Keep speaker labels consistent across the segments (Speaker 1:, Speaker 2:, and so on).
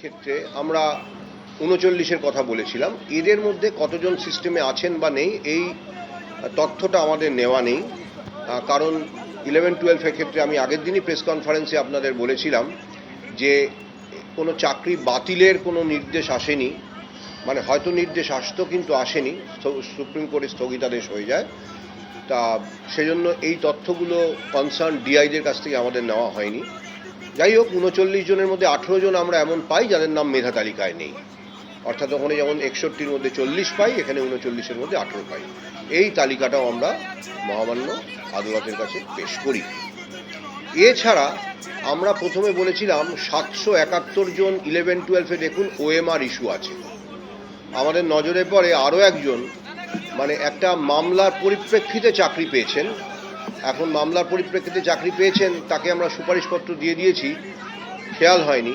Speaker 1: ক্ষেত্রে আমরা উনচল্লিশের কথা বলেছিলাম। এদের মধ্যে কতজন সিস্টেমে আছেন বা নেই, এই তথ্যটা আমাদের নেওয়া নেই। কারণ ইলেভেন টুয়েলভের ক্ষেত্রে আমি আগের দিনই প্রেস কনফারেন্সে আপনাদের বলেছিলাম যে কোনো চাকরি বাতিলের কোনো নির্দেশ আসেনি। মানে হয়তো নির্দেশ আসতো কিন্তু আসেনি। সুপ্রিম কোর্টে স্থগিতাদেশ হয়ে যায়। তা, সেজন্য এই তথ্যগুলো কনসার্ন ডিআইদের কাছ থেকে আমাদের নেওয়া হয়নি। যাই হোক, উনচল্লিশ জনের মধ্যে আঠেরো জন আমরা এমন পাই যাদের নাম মেধা তালিকায় নেই। অর্থাৎ ওখানে যেমন একষট্টির মধ্যে চল্লিশ পাই, এখানে উনচল্লিশের মধ্যে আঠেরো পাই। এই তালিকাটাও আমরা মহামান্য আদালতের কাছে পেশ করি। এছাড়া আমরা প্রথমে বলেছিলাম, সাতশো একাত্তর জন ইলেভেন টুয়েলভে দেখুন ওএমআর ইস্যু আছে। আমাদের নজরে পড়ে আরও একজন মানে একটা মামলার পরিপ্রেক্ষিতে চাকরি পেয়েছেন। এখন মামলার পরিপ্রেক্ষিতে চাকরি পেয়েছেন, তাকে আমরা সুপারিশপত্র দিয়ে দিয়েছি। খেয়াল হয়নি,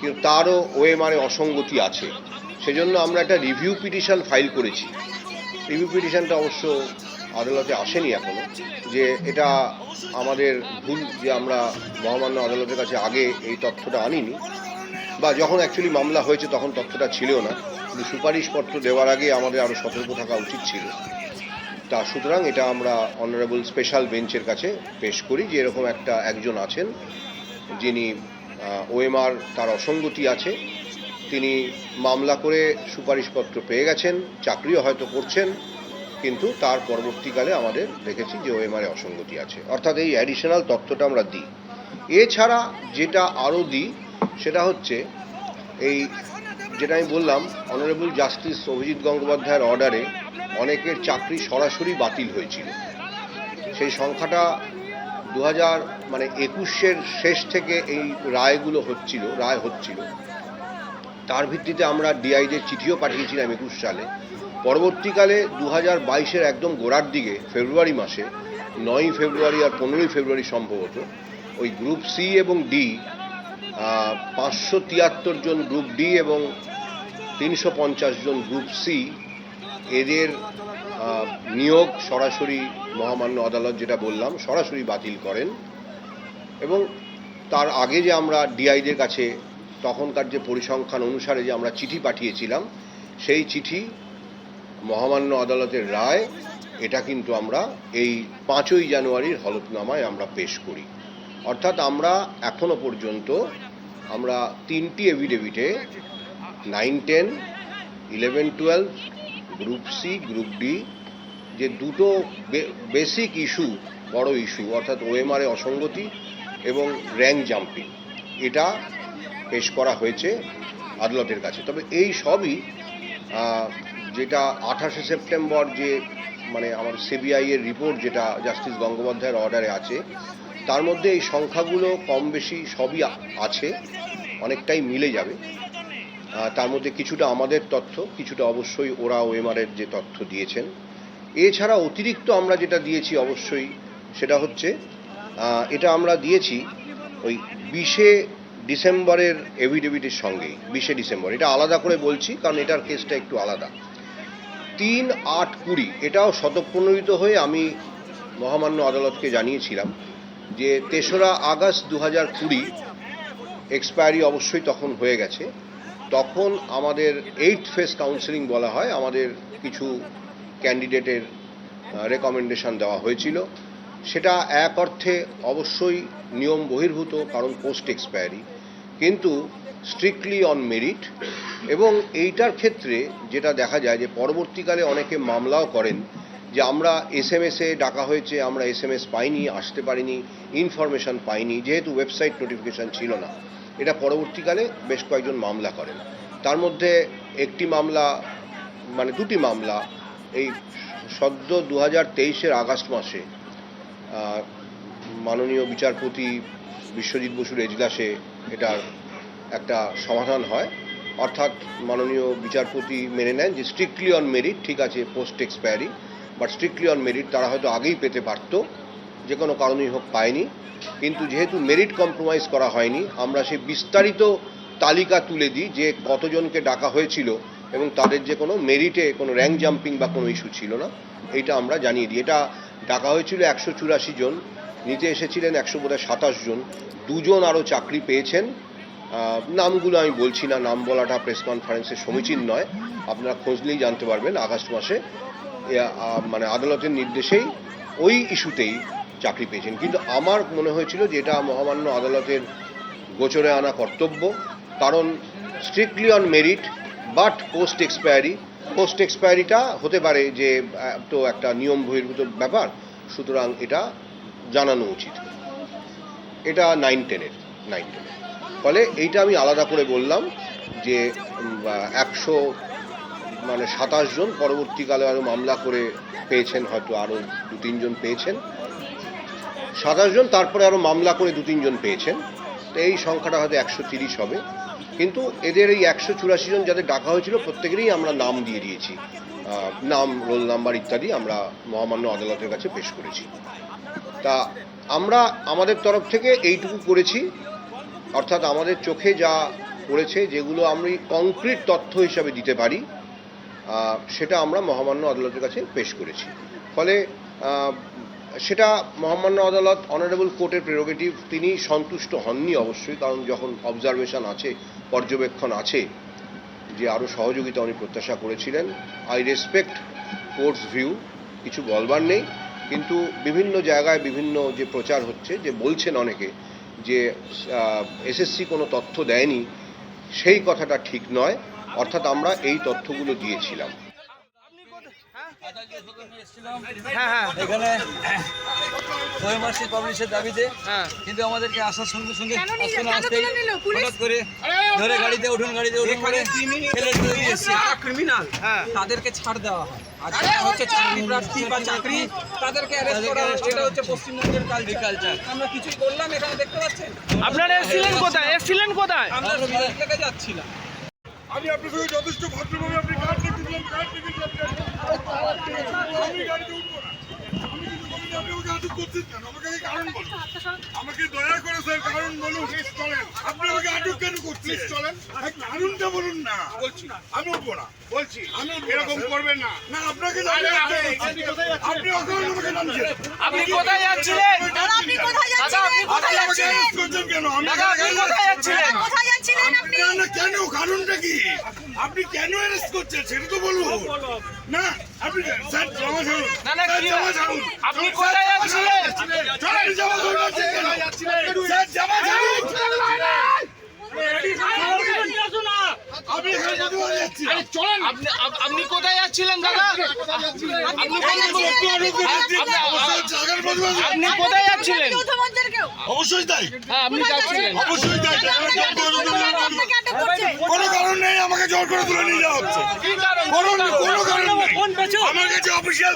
Speaker 1: কিন্তু তারও ওএমআরে অসঙ্গতি আছে। সেজন্য আমরা একটা রিভিউ পিটিশন ফাইল করেছি। রিভিউ পিটিশনটা অবশ্য আদালতে আসেনি এখনও, যে এটা আমাদের ভুল যে আমরা মহামান্য আদালতের কাছে আগে এই তথ্যটা আনিনি, বা যখন অ্যাকচুয়ালি মামলা হয়েছে তখন তথ্যটা ছিল না। কিন্তু সুপারিশপত্র দেওয়ার আগে আমাদের আরও সতর্ক থাকা উচিত ছিল। তা সুতরাং এটা আমরা অনারেবল স্পেশাল বেঞ্চের কাছে পেশ করি যে এরকম একটা একজন আছেন যিনি ওএমআর তার অসঙ্গতি আছে। তিনি মামলা করে সুপারিশপত্র পেয়ে গেছেন, চাকরিও হয়তো করছেন, কিন্তু তার পরবর্তীকালে আমাদের দেখেছি যে ওএমআর অসঙ্গতি আছে। অর্থাৎ এই অ্যাডিশনাল তথ্যটা আমরা দিই। এছাড়া যেটা আরও দিই সেটা হচ্ছে এই যেটা আমি বললাম অনারেবল জাস্টিস অভিজিৎ গঙ্গোপাধ্যায়ের অর্ডারে অনেকের চাকরি সরাসরি বাতিল হয়েছিল। সেই সংখ্যাটা দু হাজার মানে একুশের শেষ থেকে এই রায়গুলো হচ্ছিল, রায় হচ্ছিল। তার ভিত্তিতে আমরা ডিআইদের চিঠিও পাঠিয়েছিলাম একুশ সালে। পরবর্তীকালে দু হাজার বাইশের একদম গোড়ার দিকে, ফেব্রুয়ারি মাসে, নয়ই ফেব্রুয়ারি আর পনেরোই ফেব্রুয়ারি সম্ভবত, ওই গ্রুপ সি এবং ডি পাঁচশো তিয়াত্তর জন গ্রুপ ডি এবং তিনশো পঞ্চাশ জন গ্রুপ সি এদের নিয়োগ সরাসরি মহামান্য আদালত যেটা বললাম, সরাসরি বাতিল করেন। এবং তার আগে যে আমরা ডিআইদের কাছে তখনকার যে পরিসংখ্যান অনুসারে যে আমরা চিঠি পাঠিয়েছিলাম, সেই চিঠি মহামান্য আদালতের রায়, এটা কিন্তু আমরা এই পাঁচই জানুয়ারির হলফনামায় আমরা পেশ করি। অর্থাৎ আমরা এখনও পর্যন্ত আমরা তিনটি এভিডেভিটে nine ten eleven twelve group C group D যে দুটো বেসিক ইস্যু বড় ইস্যু অর্থাৎ ওএমআরে অসঙ্গতি এবং র্যাঙ্ক জাম্পিং এটা পেশ করা হয়েছে আদালতের কাছে। তবে এই সবই যেটা আঠাশে সেপ্টেম্বর যে মানে আমার সিবিআই এর রিপোর্ট যেটা জাস্টিস গঙ্গোপাধ্যায়ের অর্ডারে আছে, তার মধ্যে এই সংখ্যাগুলো কম বেশি সবই আছে। অনেকটাই মিলে যাবে। তার মধ্যে কিছুটা আমাদের তথ্য, কিছুটা অবশ্যই ওরা ওএমআরের যে তথ্য দিয়েছেন। এছাড়া অতিরিক্ত আমরা যেটা দিয়েছি অবশ্যই সেটা হচ্ছে এটা আমরা দিয়েছি ওই বিশে ডিসেম্বরের এভিডেভিটের সঙ্গেই, বিশে ডিসেম্বর। এটা আলাদা করে বলছি, কারণ এটার কেসটা একটু আলাদা। তিন আট কুড়ি, এটাও শতপ্রণোদিত হয়ে আমি মহামান্য আদালতকে জানিয়েছিলাম যে তেসরা আগস্ট দু হাজার কুড়ি এক্সপায়ারি অবশ্যই তখন হয়ে গেছে। তখন আমাদের এইট ফেস কাউন্সেলিং বলা হয়, আমাদের কিছু ক্যান্ডিডেটের রেকমেন্ডেশন দেওয়া হয়েছিল। সেটা এক অর্থে অবশ্যই নিয়ম বহির্ভূত, কারণ পোস্ট এক্সপায়ারি কিন্তু স্ট্রিক্টলি অন মেরিট এবং এইটার ক্ষেত্রে যেটা দেখা যায় যে পরবর্তীকালে অনেকে মামলাও করেন যে আমরা এস এম এসে ডাকা হয়েছে, আমরা এস এম এস পাইনি, আসতে পারিনি ইনফরমেশন পাইনি, যেহেতু ওয়েবসাইট নোটিফিকেশন ছিল না। এটা পরবর্তীকালে বেশ কয়েকজন মামলা করেন। তার মধ্যে একটি মামলা মানে দুটি মামলা, এই সদ্য দু হাজার তেইশের আগস্ট মাসে মাননীয় বিচারপতি বিশ্বজিৎ বসুর এজলাসে এটার একটা সমাধান হয়। অর্থাৎ মাননীয় বিচারপতি মেনে নেন যে স্ট্রিক্টলি অন মেরিট ঠিক আছে post expiry but strictly on merit তারা হয়তো আগেই পেতে পারতো, যে কোনো কারণেই হোক পায়নি। কিন্তু যেহেতু মেরিট কম্প্রোমাইজ করা হয়নি, আমরা সেই বিস্তারিত তালিকা তুলে দিই যে কতজনকে ডাকা হয়েছিল এবং তাদের যে কোনো মেরিটে কোনো র্যাঙ্ক জাম্পিং বা কোনো ইস্যু ছিল না, এইটা আমরা জানিয়ে দিই। এটা ডাকা হয়েছিল একশো চুরাশি জন নিতে এসেছিলেন একশো বোধহয় সাতাশ জন। দুজন আরও চাকরি পেয়েছেন। নামগুলো আমি বলছি না, নাম বলাটা প্রেস কনফারেন্সে সমীচীন নয়। আপনারা খোঁজলেই জানতে পারবেন, আগস্ট মাসে। মানে আদালতের নির্দেশেই ওই ইস্যুতেই চাকরি পেয়েছেন। কিন্তু আমার মনে হয়েছিল যে এটা মহামান্য আদালতের গোচরে আনা কর্তব্য, কারণ strictly on merit but post expiry post এক্সপায়ারিটা হতে পারে যে তো একটা নিয়ম বহির্ভূত ব্যাপার, সুতরাং এটা জানানো উচিত। এটা নাইন টেনের নাইন টেনের ফলে এইটা আমি আলাদা করে বললাম যে একশো মানে সাতাশ জন পরবর্তীকালে আরও মামলা করে পেয়েছেন, হয়তো আরও দু তিনজন পেয়েছেন। সাতাশ জন তারপরে আরও মামলা করে দু তিনজন পেয়েছেন। তো এই সংখ্যাটা হয়তো একশো তিরিশ হবে। কিন্তু এদের এই একশো চুরাশি জন যাদের ডাকা হয়েছিল, প্রত্যেকেরই আমরা নাম দিয়ে দিয়েছি। নাম, রোল নাম্বার ইত্যাদি আমরা মহামান্য আদালতের কাছে পেশ করেছি। তা আমরা আমাদের তরফ থেকে এইটুকু করেছি। অর্থাৎ আমাদের চোখে যা পড়েছে, যেগুলো আমি কংক্রিট তথ্য হিসাবে দিতে পারি সেটা আমরা মহামান্য আদালতের কাছে পেশ করেছি। ফলে সেটা মহামান্য আদালত অনারেবল কোর্টের প্রেরোগেটিভ তিনি সন্তুষ্ট হননি অবশ্যই, কারণ যখন অবজারভেশন আছে, পর্যবেক্ষণ আছে, যে আরও সহযোগিতা উনি প্রত্যাশা করেছিলেন আই রেসপেক্ট কোর্টস ভিউ কিছু বলবার নেই, কিন্তু বিভিন্ন জায়গায় বিভিন্ন যে প্রচার হচ্ছে, যে বলছেন অনেকে, যে এসএসসি কোনো তথ্য দেয়নি, সেই কথাটা ঠিক নয়। অর্থাৎ আমরা এই তথ্যগুলো দিয়েছিলাম।
Speaker 2: হ্যাঁ? হ্যাঁ
Speaker 3: এখানে ত্রৈমাসিক পাবলিশের দাবিতে
Speaker 2: হ্যাঁ।
Speaker 3: কিন্তু আমাদেরকে আসার সঙ্গে সঙ্গে আসতে না আসতেই
Speaker 4: তুলে নিল? পুলিশ?
Speaker 3: হঠাৎ করে ধরে গাড়িতে উঠুন গাড়িতে উঠুন করে
Speaker 2: ক্রিমিনাল হ্যাঁ।
Speaker 3: তাদেরকে ছাড় দেওয়া হয়। আর যারা হচ্ছে চাকরি প্রার্থী বা চাকরি। তাদেরকে অ্যারেস্ট করা হয়। এটা হচ্ছে পশ্চিমবঙ্গের কালচার আমরা কিছুই করলাম এখানে দেখতে পাচ্ছেন?
Speaker 2: আপনারা এসেছিলেন কোথায়? এসেছিলেন কোথায়?
Speaker 3: আমরা যাচ্ছিলাম।
Speaker 5: আমি আপনার সঙ্গে যথেষ্ট ভদ্রভাবে আপনি কার্ড দেখতে দিলাম কার্ড আমি গাড়িতে উঠবো না। আমি কিন্তু আপনি আমাকে আটক করছেন কেন আমাকে কারণ বলুন। আমাকে দয়া করে স্যার কারণ বলুন। চলেন আপনি আমাকে আটক কেন করছেন? চলেন। কারণটা বলুন না। বলছি আমি উঠবো না। বলছি। আমি এরকম করবেন না। না আপনাকে আপনি অকারণ আমাকে নামছেন।
Speaker 2: আপনি কোথায় যাচ্ছিলেন?
Speaker 4: আপনি কোথায়
Speaker 2: দাদা আপনি কোথায় যাচ্ছিলেন?
Speaker 5: কেন? আমি
Speaker 2: আপনি কোথায় যাচ্ছিলেন?
Speaker 4: কোথায় যাচ্ছিলেন আপনি
Speaker 5: না, কেন কারণটা কি? আপনি কেন অ্যারেস্ট করছেন? সেটা তো বলুন। না আপনি
Speaker 2: কোথায় যাচ্ছিলেন
Speaker 5: আপনি
Speaker 2: কোথায় যাচ্ছিলেন
Speaker 5: অবশ্যই তাই
Speaker 2: হ্যাঁ আপনি যাচ্ছিলেন
Speaker 5: অবশ্যই তাই। কোনো কারণ নেই, আমাকে জোর করে তুলে নিয়ে যাওয়া হচ্ছে
Speaker 2: কি কারণ
Speaker 5: কারণ নেই আমার কাছে অফিসিয়াল।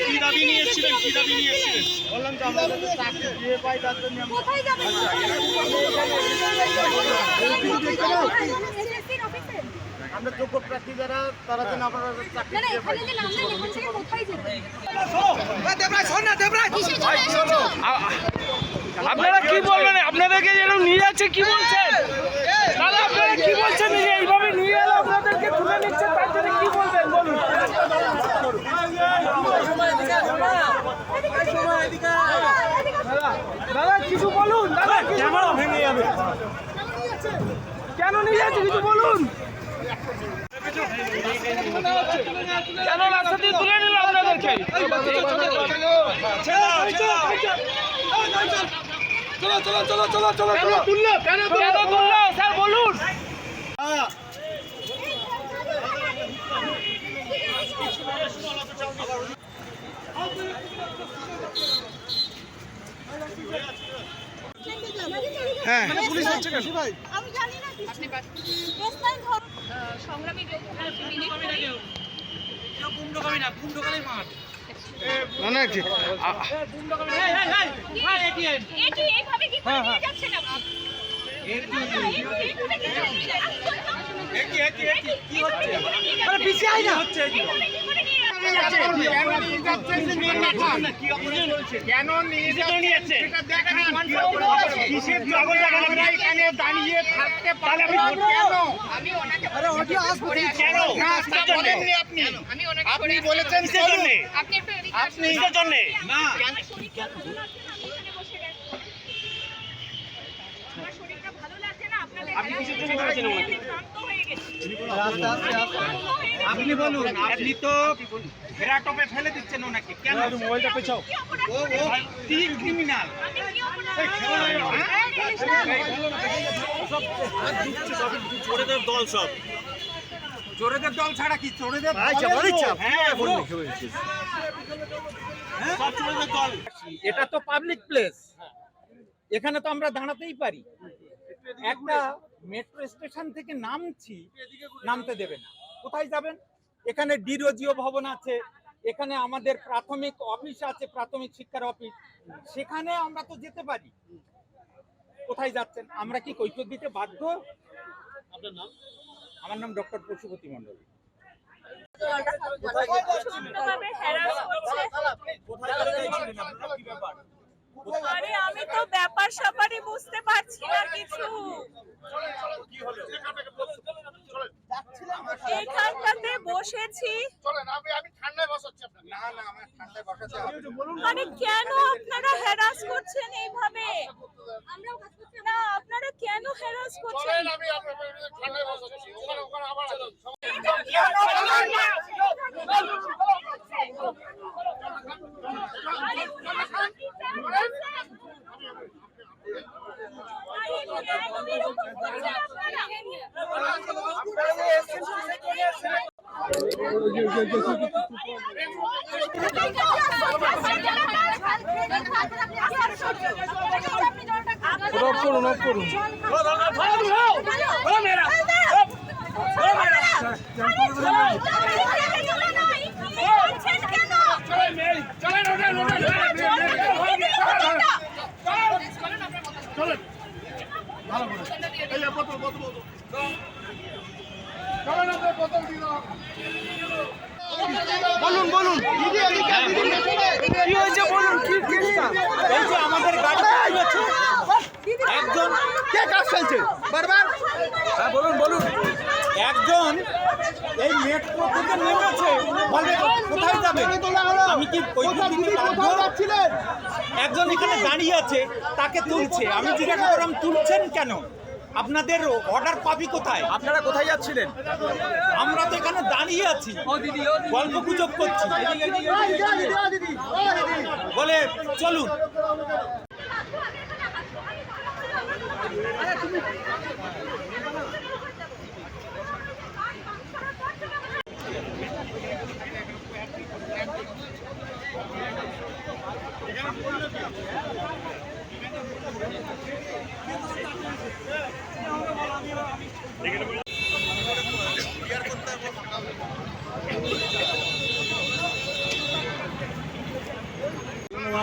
Speaker 4: কি দাবি নিয়ে এসেছিলেন এসেছিলেন কোথায় যাবেন
Speaker 6: আমরা যোগ্য প্রার্থী যারা তারা যেন আপনারা চাকরি
Speaker 4: না না এখানে যে নামলেন এখান থেকে কোথায়
Speaker 2: আপনারা কি বলবেন? আপনাদেরকে যেন নিয়ে যাচ্ছে কি বলছেন? দাদা আপনারা কি বলছেন? এই যে এইভাবে নিয়ে এলো আপনাদেরকে তুলে নিচ্ছে তার জন্য কি বলবেন? বলুন। দাদা কিছু বলুন দাদা ক্যামেরা ভেঙে যাবে। কেন নিয়ে যাচ্ছে কিছু বলুন? কেন রাস্তা দিয়ে তুলে নিল? আপনাদেরকে চলো চলো চলো চলো। চলো চলো স্যার বলুন।
Speaker 4: হ্যাঁ। পুলিশ হচ্ছে কেন? আমি জানি না আপনি সংগ্রামী হচ্ছে পিছিয়ে না। হচ্ছে
Speaker 6: কেন নিয়ে যাচ্ছে? কেন নিয়ে যাচ্ছে? সেটা দেখান কিসের জন্য আমরা এখানে দাঁড়িয়ে থাকতে পারব কেন?
Speaker 7: আরে অডিও আসবে
Speaker 6: কেন? বলেননি আপনি। আপনি বলেছেন চলুন।
Speaker 4: আপনি
Speaker 6: আপনি কিসের জন্য? না। আপনি কিসের জন্য বলেছেন ওনাকে?
Speaker 7: আস্তে।
Speaker 6: আপনি বলুন আপনি তো ঘেরাটোপে ফেলে দিচ্ছেন ওনাকে কেন
Speaker 7: মোবাইলটা পেছাও
Speaker 6: ও ও কি ক্রিমিনাল
Speaker 4: জিনিস না।
Speaker 6: চোরেদের দল ছাড়া কি চোরেদের। লোক? হ্যাঁ। হ্যাঁ? সব দল এটা তো পাবলিক প্লেস এখানে তো আমরা দাঁড়াতেই পারি একটা মেট্রো স্টেশন থেকে নামছি নামতে দেবে না। কোথায় যাবেন? এখানে ডিরোজিও ভবন আছে এখানে আমাদের প্রাথমিক অফিস আছে প্রাথমিক শিক্ষার অফিস। সেখানে আমরা তো যেতে পারি। কোথায় যাচ্ছেন? আমরা কি কৈফিয়ত দিতে বাধ্য? আমার নাম ডক্টর পশুপতি মন্ডল
Speaker 4: করছে। আরে আমি তো ব্যাপার স্যাপারই বুঝতে পারছি না কিছু। এখানটাতে বসেছি। মানে কেন আপনারা হ্যারাস করছেন এইভাবে? না, আপনারা কেন হ্যারাস করছেন?
Speaker 2: অফ করুন বলুন বলুন। কি হয়েছে বলুন কি কেসটা
Speaker 6: এই যে আমাদের গাড়ি একজন
Speaker 7: কে কাজ চলছে বারবার?
Speaker 2: হ্যাঁ বলুন বলুন।
Speaker 6: একজন এই মেট্রো থেকে নেমেছে। কোথায় যাবে? আমি কি দিতে
Speaker 7: যাচ্ছিলেন?
Speaker 6: একজন এখানে দাঁড়িয়ে আছে তাকে তুলছে। আমি জিজ্ঞাসা করলাম তুলছেন কেন? আপনাদের অর্ডার পাবি কোথায়?
Speaker 2: আপনারা কোথায় যাচ্ছিলেন?
Speaker 6: আমরা তো এখানে দাঁড়িয়ে আছি। গল্প গুজব করছি। বলে চলুন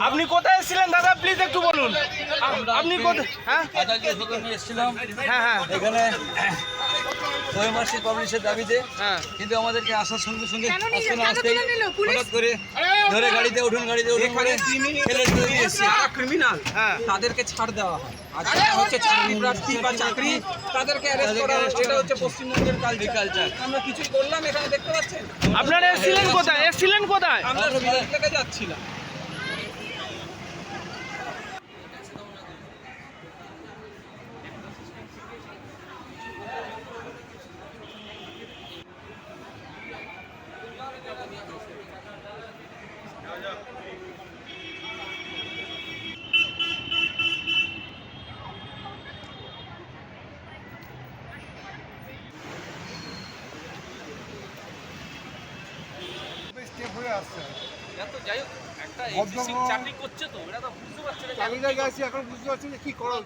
Speaker 2: আপনি কোথায় এসেছিলেন দাদা প্লিজ একটু বলুন আ- আপনি হ্যাঁ?
Speaker 3: আজকে সকালে এসেছিলাম
Speaker 2: হ্যাঁ হ্যাঁ।
Speaker 3: এখানে দ্বৈমাসিক পাবলিশের দাবিতে
Speaker 2: হ্যাঁ।
Speaker 3: কিন্তু আমাদেরকে আসার সঙ্গে সঙ্গে আসতে না আসতেই হঠাৎ করে ধরে গাড়িতে উঠুন গাড়িতে উঠুন করে ফেলে দিয়ে এসছে
Speaker 6: ক্রিমিনাল
Speaker 2: হ্যাঁ।
Speaker 3: তাদেরকে ছাড় দেওয়া হয়। আর যারা হচ্ছে চাকরি প্রার্থী বা চাকরি তাদেরকে অ্যারেস্ট করা হয়। এটা হচ্ছে পশ্চিমবঙ্গের কালচার আমরা কিছুই করলাম এখানে দেখতে পাচ্ছেন?
Speaker 2: আপনারা এসেছিলেন কোথায়? এসেছিলেন কোথায়?
Speaker 3: আমরা
Speaker 2: যাই হোক একটা চাকরি করছে তো এটা তো বুঝতে পারছে
Speaker 7: চাকরি জায়গায় আছি এখন বুঝতে পারছি যে কি করা।